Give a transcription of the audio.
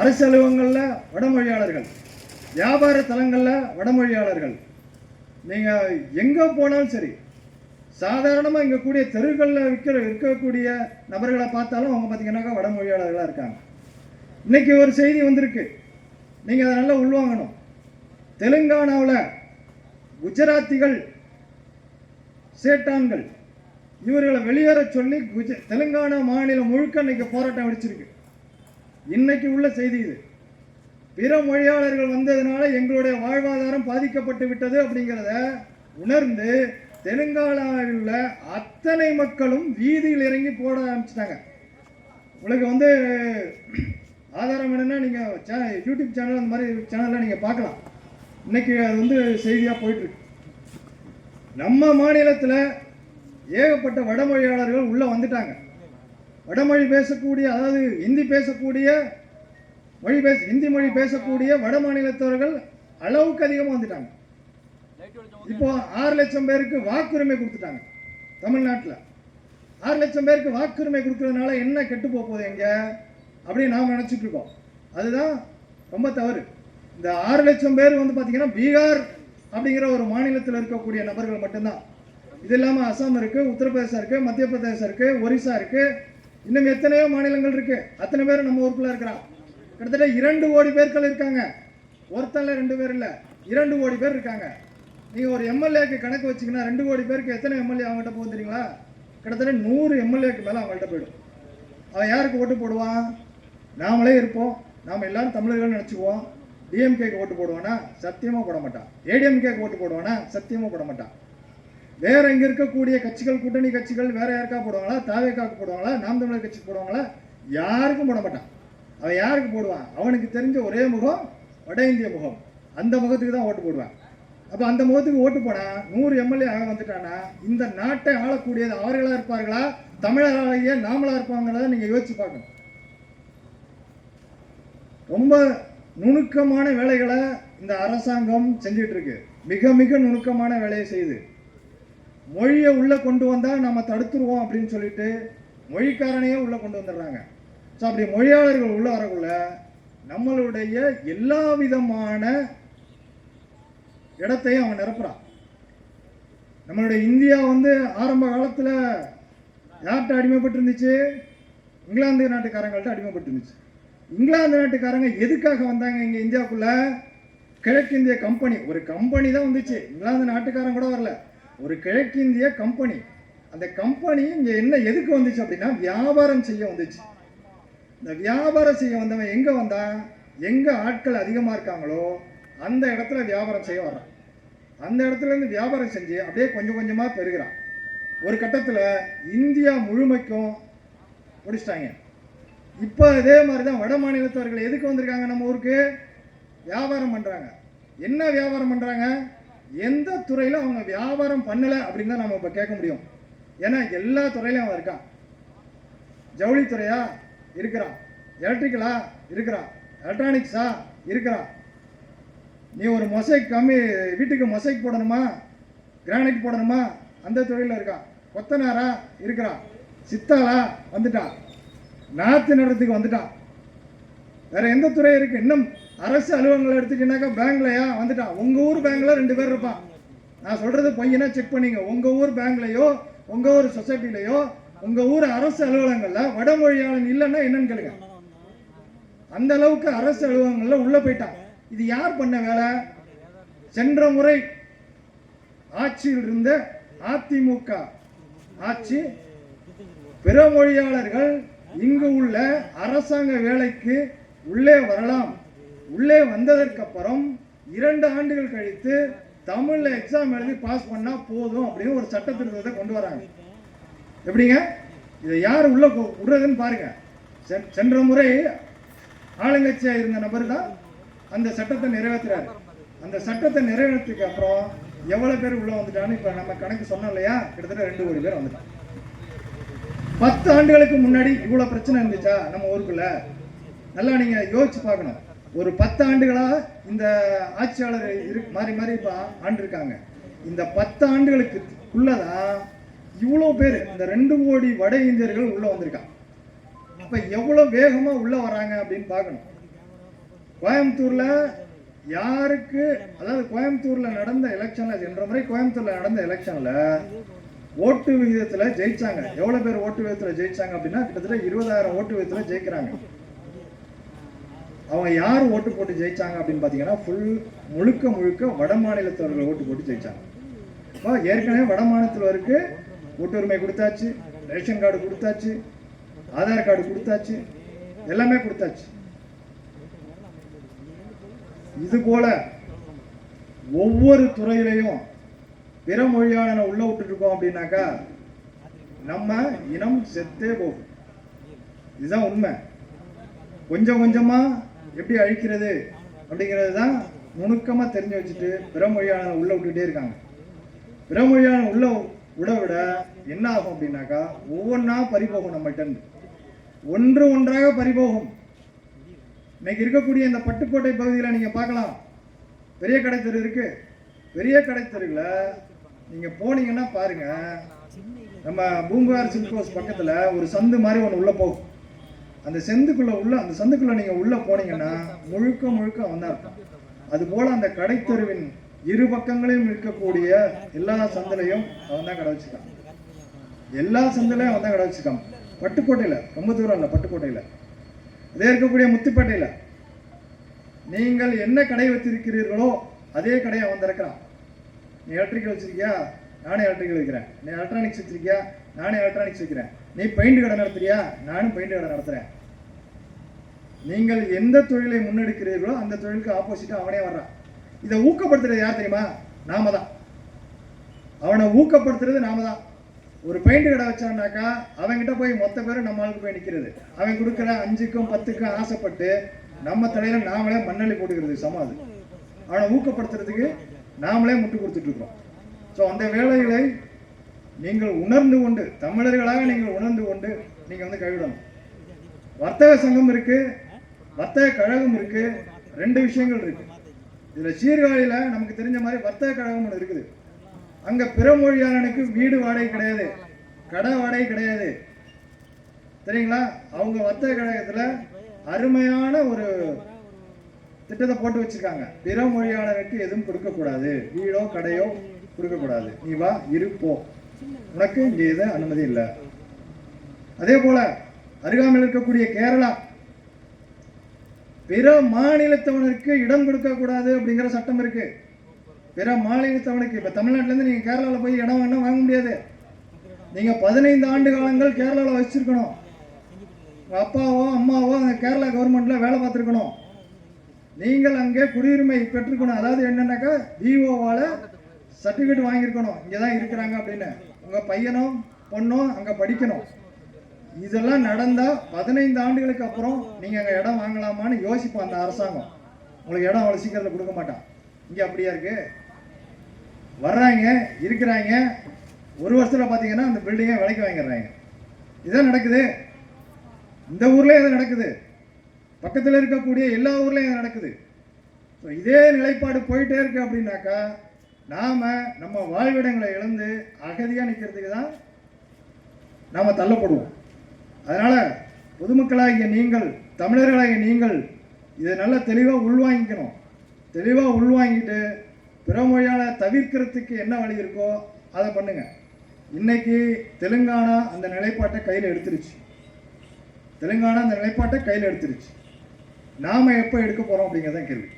அரசு அலுவலகங்களில் வடமொழியாளர்கள் வியாபார தலங்களில் வடமொழியாளர்கள். நீங்கள் எங்கே போனாலும் சரி சாதாரணமாக இங்கே கூடிய தெருக்களில் விற்கிற இருக்கக்கூடிய நபர்களை பார்த்தாலும் அவங்க பார்த்தீங்கன்னாக்கா வடமொழியாளர்களாக இருக்காங்க. இன்றைக்கி ஒரு செய்தி வந்திருக்கு. நீங்கள் அதை நல்லா உள்வாங்கணும். தெலுங்கானாவில் குஜராத்திகள் சேட்டான்கள் இவர்களை வெளியேற சொல்லி குஜ தெலுங்கானா மாநிலம் முழுக்க இன்றைக்கி போராட்டம் அடிச்சிருக்கு இன்னைக்கு உள்ள செய்தி இது. பிற மொழியாளர்கள் வந்ததுனால எங்களுடைய வாழ்வாதாரம் பாதிக்கப்பட்டு விட்டது அப்படிங்கிறத உணர்ந்து தெலுங்கானாவில் உள்ள அத்தனை மக்களும் வீதியில் இறங்கி போட ஆரம்பிச்சிட்டாங்க. உங்களுக்கு வந்து ஆதாரம் என்னென்னா நீங்கள் சே யூடியூப் சேனல் அந்த மாதிரி சேனலில் நீங்கள் பார்க்கலாம். இன்னைக்கு அது வந்து செய்தியாக போயிட்டுருக்கு. நம்ம மாநிலத்தில் ஏகப்பட்ட வடமொழியாளர்கள் உள்ளே வந்துட்டாங்க. வடமொழி பேசக்கூடிய அதாவது ஹிந்தி பேசக்கூடிய மொழி பேச ஹிந்தி மொழி பேசக்கூடிய வட மாநிலத்தவர்கள் அளவுக்கு அதிகமாக வந்துட்டாங்க. இப்போ ஆறு லட்சம் பேருக்கு வாக்குரிமை கொடுத்துட்டாங்க தமிழ்நாட்டில். ஆறு லட்சம் பேருக்கு வாக்குரிமை கொடுக்கறதுனால என்ன கெட்டு போகுது எங்க அப்படின்னு நாம் நினச்சிட்டு இருக்கோம். அதுதான் ரொம்ப தவறு. இந்த ஆறு லட்சம் பேர் வந்து பார்த்தீங்கன்னா பீகார் அப்படிங்கிற ஒரு மாநிலத்தில் இருக்கக்கூடிய நபர்கள் மட்டும்தான். இது இல்லாமல் அசாம் இருக்குது உத்தரப்பிரதேசம் இருக்குது மத்திய பிரதேசம் இருக்குது ஒரிசா இருக்குது இன்னும் எத்தனையோ மாநிலங்கள் இருக்குது அத்தனை பேர் நம்ம ஊருக்குள்ளே இருக்கிறான் கிட்டத்தட்ட இரண்டு கோடி பேர்கள் இருக்காங்க. ஒருத்தன்ல ரெண்டு பேர் இல்லை. இரண்டு கோடி பேர் இருக்காங்க. நீங்கள் ஒரு எம்எல்ஏக்கு கணக்கு வச்சிங்கன்னா ரெண்டு கோடி பேருக்கு எத்தனை எம்எல்ஏ அவங்ககிட்ட போகும் தெரியுங்களா? கிட்டத்தட்ட நூறு எம்எல்ஏக்கு மேலே அவங்கள்ட்ட போயிடும். அவன் யாருக்கு ஓட்டு போடுவான்? நாமளே இருப்போம். நாம் எல்லாரும் தமிழர்கள் நினச்சிக்குவோம். டிஎம்கேக்கு ஓட்டு போடுவானா? சத்தியமாக போட மாட்டான். ஏடிஎம்கேக்கு ஓட்டு போடுவானா? சத்தியமாக போட மாட்டான். வேற இங்க இருக்கக்கூடிய கட்சிகள் கூட்டணி கட்சிகள் வேற யாருக்கா போடுவாங்களா? தாவேக்காக்கு போடுவாங்களா? நாம் தமிழர் கட்சி போடுவாங்களா? யாருக்கும் போட மாட்டான். அவன் யாருக்கு போடுவான்? அவனுக்கு தெரிஞ்ச ஒரே முகம் வட இந்திய முகம். அந்த முகத்துக்கு தான் ஓட்டு போடுவான். அப்போ அந்த முகத்துக்கு ஓட்டு போனா நூறு எம்எல்ஏ ஆக வந்துட்டானா இந்த நாட்டை ஆளக்கூடியது அவர்களாக இருப்பார்களா? தமிழர்களாகிய நாமளாக இருப்பாங்கிறத நீங்கள் யோசிச்சு பார்க்கணும். ரொம்ப நுணுக்கமான வேலைகளை இந்த அரசாங்கம் செஞ்சிட்ருக்கு மிக மிக நுணுக்கமான வேலையை செய்யுது. மொழியை உள்ளே கொண்டு வந்தால் நம்ம தடுத்துருவோம் அப்படின்னு சொல்லிட்டு மொழிக்காரனையே உள்ளே கொண்டு வந்துடுறாங்க. ஸோ அப்படி மொழியாளர்கள் உள்ள வரக்குள்ள நம்மளுடைய எல்லா விதமான இடத்தையும் அவன் நிரப்புறான். நம்மளுடைய இந்தியா வந்து ஆரம்ப காலத்தில் யார்கிட்ட அடிமைப்பட்டு இருந்துச்சு இங்கிலாந்து நாட்டுக்காரங்கள்ட்ட அடிமைப்பட்டு இருந்துச்சு இங்கிலாந்து நாட்டுக்காரங்க எதுக்காக வந்தாங்க இங்கே இந்தியாவுக்குள்ள கிழக்கிந்திய கம்பெனி. ஒரு கம்பெனி தான் வந்துச்சு. இங்கிலாந்து நாட்டுக்காரன் கூட வரல. ஒரு கிழக்கிந்திய கம்பெனி அந்த கம்பெனி இங்கே என்ன எதுக்கு வந்துச்சு அப்படின்னா வியாபாரம் செய்ய வந்துச்சு. இந்த வியாபாரம் செய்ய வந்தவன் எங்கே வந்தான்? எங்கே ஆட்கள் அதிகமாக இருக்காங்களோ அந்த இடத்துல வியாபாரம் செய்ய வர்றான். அந்த இடத்துல இருந்து வியாபாரம் செஞ்சு அப்படியே கொஞ்சம் கொஞ்சமாக பெருகிறான். ஒரு கட்டத்தில் இந்தியா முழுமைக்கும் முடிச்சிட்டாங்க. இப்போ அதே மாதிரி தான் வட மாநிலத்தவர்கள் எதுக்கு வந்திருக்காங்க நம்ம ஊருக்கு? வியாபாரம் பண்ணுறாங்க என்ன வியாபாரம் பண்ணுறாங்க எந்த துறையில் அவங்க வியாபாரம் பண்ணலை அப்படின்னு தான் நம்ம இப்போ கேட்க முடியும். ஏன்னா எல்லா துறையிலையும் அவன் இருக்கான். ஜவுளித்துறையா இருக்கிறான். எலக்ட்ரிக்கலா இருக்கிறான். எலக்ட்ரானிக்ஸா இருக்கிறான். நீ ஒரு மொசைக் கம்மி வீட்டுக்கு மொசைக் போடணுமா? கிரானைட் போடணுமா? அந்த தொழிலில் இருக்கான். கொத்தனாரா இருக்கிறான். சித்தாளா வந்துட்டான். நாற்று நடத்துக்கு வந்துட்டான். வேற எந்த துறை இருக்குது இன்னும் அரசு அலுவலகங்களை எடுத்துக்கிட்டாக்கா பேங்க்லயா? வந்துட்டான் உங்கள் ஊர் பேங்க்ல ரெண்டு பேர் இருப்பான் நான் சொல்கிறது பையனா செக் பண்ணிங்க. உங்கள் ஊர் பேங்க்லையோ உங்கள் ஊர் சொசைட்டிலேயோ உங்கள் ஊர் அரசு அலுவலகங்களில் வடமொழியாளன் இல்லைன்னா என்னன்னு கேளுங்க. அந்த அளவுக்கு அரசு அலுவலகங்களில் உள்ளே போயிட்டான் இது யார் பண்ண வேலை? சென்ற முறை ஆட்சியில் இருந்த அதிமுக ஆட்சி பிற மொழியாளர்கள் இங்கு உள்ள அரசாங்க வேலைக்கு உள்ளே வரலாம். உள்ளே வந்ததற்கு அப்புறம் இரண்டு ஆண்டுகள் கழித்து தமிழ்ல எக்ஸாம் எழுதி பாஸ் பண்ணா போதும் அப்படின்னு ஒரு சட்ட திருத்தத்தை கொண்டு வராங்க. எப்படிங்க? இதை யார் உள்ள விடுறதுன்னு பாருங்க. சென்ற முறை ஆளுங்கட்சியாக இருந்த நபர் தான் அந்த சட்டத்தை நிறைவேற்றுறாரு அந்த சட்டத்தை நிறைவேற்றதுக்கு அப்புறம் எவ்வளவு பேர் உள்ள வந்துட்டான்னு இப்ப நம்ம கணக்கு சொன்னோம் இல்லையா? கிட்டத்தட்ட ரெண்டு கோடி பேர் வந்துட்டான் பத்து ஆண்டுகளுக்கு முன்னாடி இவ்வளவு பிரச்சனை இருந்துச்சா நம்ம ஊருக்குள்ள? நல்லா நீங்கள் யோசிச்சு பார்க்கணும். ஒரு பத்து ஆண்டுகளாக இந்த ஆட்சியாளர் இரு மாறி மாறி இப்போ ஆண்டிருக்காங்க. இந்த பத்து ஆண்டுகளுக்கு உள்ளதான் இவ்வளோ பேர் இந்த ரெண்டு கோடி வட இந்தியர்கள் உள்ளே வந்திருக்காங்க. அப்போ எவ்வளோ வேகமாக உள்ளே வராங்க அப்படின்னு பார்க்கணும். கோயம்புத்தூரில் யாருக்கு அதாவது கோயம்புத்தூரில் நடந்த எலெக்ஷனில் சென்ற முறை கோயம்புத்தூரில் நடந்த எலெக்ஷனில் ஓட்டு விகிதத்தில் ஜெயிச்சாங்க. எவ்வளோ பேர் ஓட்டு விகிதத்தில் ஜெயிச்சாங்க அப்படின்னா கிட்டத்தட்ட இருபதாயிரம் ஓட்டு விகிதத்தில் ஜெயிக்கிறாங்க. அவங்க யார் ஓட்டு போட்டு ஜெயிச்சாங்க அப்படின்னு பார்த்தீங்கன்னா ஃபுல் முழுக்க முழுக்க வட மாநிலத்தவர்கள் ஓட்டு போட்டு ஜெயிச்சாங்க. அப்போ ஏற்கனவே வட மாநிலத்தவருக்கு ஓட்டுரிமை கொடுத்தாச்சு ரேஷன் கார்டு கொடுத்தாச்சு ஆதார் கார்டு கொடுத்தாச்சு எல்லாமே கொடுத்தாச்சு. இது போல ஒவ்வொரு துறையிலையும் பிற மொழியாளனை உள்ள விட்டுட்டு இருக்கோம் அப்படின்னாக்கா நம்ம இனம் செத்தே போகும். இதுதான் உண்மை. கொஞ்சம் கொஞ்சமா எப்படி அழிக்கிறது அப்படிங்கிறது தான் நுணுக்கமாக தெரிஞ்சு வச்சுட்டு பிறமொழியான உள்ளே உள்ள விட்டுட்டே இருக்காங்க. பிறமொழியான உள்ளே உள்ள விட விட என்ன ஆகும் அப்படின்னாக்கா ஒவ்வொன்றா பறிபோகும் நம்மள்ட்ட ஒன்று ஒன்றாக பறிபோகும் இன்னைக்கு இருக்கக்கூடிய இந்த பட்டுக்கோட்டை பகுதியில் நீங்கள் பார்க்கலாம். பெரிய கடை தெரு இருக்கு. பெரிய கடை தெருவில் நீங்க போனீங்கன்னா பாருங்க நம்ம பூம்புகார் சில்க் ஹவுஸ் பக்கத்தில் ஒரு சந்து மாதிரி ஒன்று உள்ளே போகும். அந்த செந்துக்குள்ளே உள்ள அந்த சந்துக்குள்ளே நீங்கள் உள்ளே போனீங்கன்னா முழுக்க முழுக்க அவன் தான் இருப்பான். அதுபோல் அந்த கடைத்தெருவின் இரு பக்கங்களையும் இருக்கக்கூடிய எல்லா சந்திலையும் அவன் தான் கடை வச்சுக்கான் எல்லா சந்திலையும் அவன் தான் கடை வச்சுக்கான் பட்டுக்கோட்டையில் ரொம்ப தூரம் இல்லை பட்டுக்கோட்டையில். அதே இருக்கக்கூடிய முத்துப்பேட்டையில். நீங்கள் என்ன கடை வச்சிருக்கிறீர்களோ அதே கடையை அவன் திறக்கிறான். நீ எலக்ட்ரிக்கல் வச்சிருக்கியா? நானே எலக்ட்ரிக்கல் வைக்கிறேன். நீ எலக்ட்ரானிக்ஸ் வச்சிருக்கியா? நானே எலக்ட்ரானிக்ஸ் வைக்கிறேன். நீ பெயிண்ட் கடை நடத்துறியா? நானும் பெயிண்ட் கடை நடத்துகிறேன் நீங்கள் எந்த தொழிலை முன்னெடுக்கிறீர்களோ அந்த தொழிலுக்கு ஆப்போசிட்டாக அவனே வர்றான். இதை ஊக்கப்படுத்துறது யார் தெரியுமா? நாம தான். அவனை ஊக்கப்படுத்துறது நாம தான். ஒரு பெயிண்ட் கடை வச்சான்னாக்கா அவன்கிட்ட போய் மொத்த பேரும் நம்ம ஆளுக்கு போய் நிற்கிறது அவன் கொடுக்குற அஞ்சுக்கும் பத்துக்கும் ஆசைப்பட்டு நம்ம தலையில நாமளே மண்ணள்ளி போட்டுக்கிறது சமாது அவனை ஊக்கப்படுத்துறதுக்கு நாமளே முட்டு கொடுத்துட்டு இருக்கிறோம். ஸோ அந்த வேலைகளை நீங்கள் உணர்ந்து கொண்டு தமிழர்களாக நீங்கள் உணர்ந்து கொண்டு நீங்கள் வந்து கைவிடணும். வர்த்தக சங்கம் இருக்குது வர்த்தக கழகம் இருக்கு. ரெண்டு விஷயங்கள் இருக்கு. இதுல சீர்காழியில நமக்கு தெரிஞ்ச மாதிரி வர்த்தக கழகம் ஒன்று இருக்குது. அங்க பிற மொழியாளனுக்கு வீடு வாடகை கிடையாது. கடை வாடகை கிடையாது. சரிங்களா அவங்க வர்த்தக கழகத்துல அருமையான ஒரு திட்டத்தை போட்டு வச்சிருக்காங்க. பிற மொழியாளருக்கு எதுவும் கொடுக்கக்கூடாது வீடோ கடையோ கொடுக்கக்கூடாது நீ வா இருப்போ உனக்கு இங்கே எது அனுமதி இல்லை. அதே போல அருகாமையில் இருக்கக்கூடிய கேரளா பிற மாநிலத்தவனுக்கு இடம் கொடுக்கக்கூடாது அப்படிங்கிற சட்டம் இருக்குது பிற மாநிலத்தவனுக்கு இப்போ தமிழ்நாட்டிலேருந்து நீங்கள் கேரளாவில் போய் இடம் வேணால் வாங்க முடியாது. நீங்கள் பதினைந்து ஆண்டு காலங்கள் கேரளாவில் வச்சிருக்கணும். அப்பாவோ அம்மாவோ அந்த கேரளா கவர்மெண்ட்டில் வேலை பார்த்துருக்கணும். நீங்கள் அங்கே குடியுரிமை பெற்றுக்கணும். அதாவது என்னன்னாக்கா விஓவால் சர்டிஃபிகேட் வாங்கியிருக்கணும். இங்கே தான் இருக்கிறாங்க அப்படின்னு. உங்கள் பையனும் பொண்ணும் அங்கே படிக்கணும். இதெல்லாம் நடந்தால் பதினைந்து ஆண்டுகளுக்கு அப்புறம் நீங்கள் அங்கே இடம் வாங்கலாமான்னு யோசிப்போம் அந்த அரசாங்கம். உங்களுக்கு இடம் அவ்வளோ சீக்கிரத்தில் கொடுக்க மாட்டான். இங்கே அப்படியா இருக்கு? வர்றாங்க இருக்கிறாங்க. ஒரு வருஷத்தில் பார்த்தீங்கன்னா அந்த பில்டிங்கை விலைக்கு வாங்கிடுறாங்க. இதான் நடக்குது. இந்த ஊர்லேயும் இது நடக்குது. பக்கத்தில் இருக்கக்கூடிய எல்லா ஊர்லேயும் இது நடக்குது. ஸோ இதே நிலைப்பாடு போயிட்டே இருக்கு அப்படின்னாக்கா நாம் நம்ம வாழ்விடங்களை இழந்து அகதியாக நிற்கிறதுக்கு தான் நாம் தள்ளப்படுவோம். அதனால் பொதுமக்களாகிய நீங்கள் தமிழர்களாகிய நீங்கள் இதை நல்லா தெளிவாக உள்வாங்கிக்கணும். தெளிவாக உள்வாங்கிட்டு பிற மொழியால் தவிர்க்கிறதுக்கு என்ன வழி இருக்கோ அதை பண்ணுங்கள் இன்னைக்கு தெலுங்கானா அந்த நிலைப்பாட்டை கையில் எடுத்துருச்சு. தெலுங்கானா அந்த நிலைப்பாட்டை கையில் எடுத்துருச்சு. நாம் எப்போ எடுக்க போகிறோம் அப்படிங்கிறதான் கேள்வி.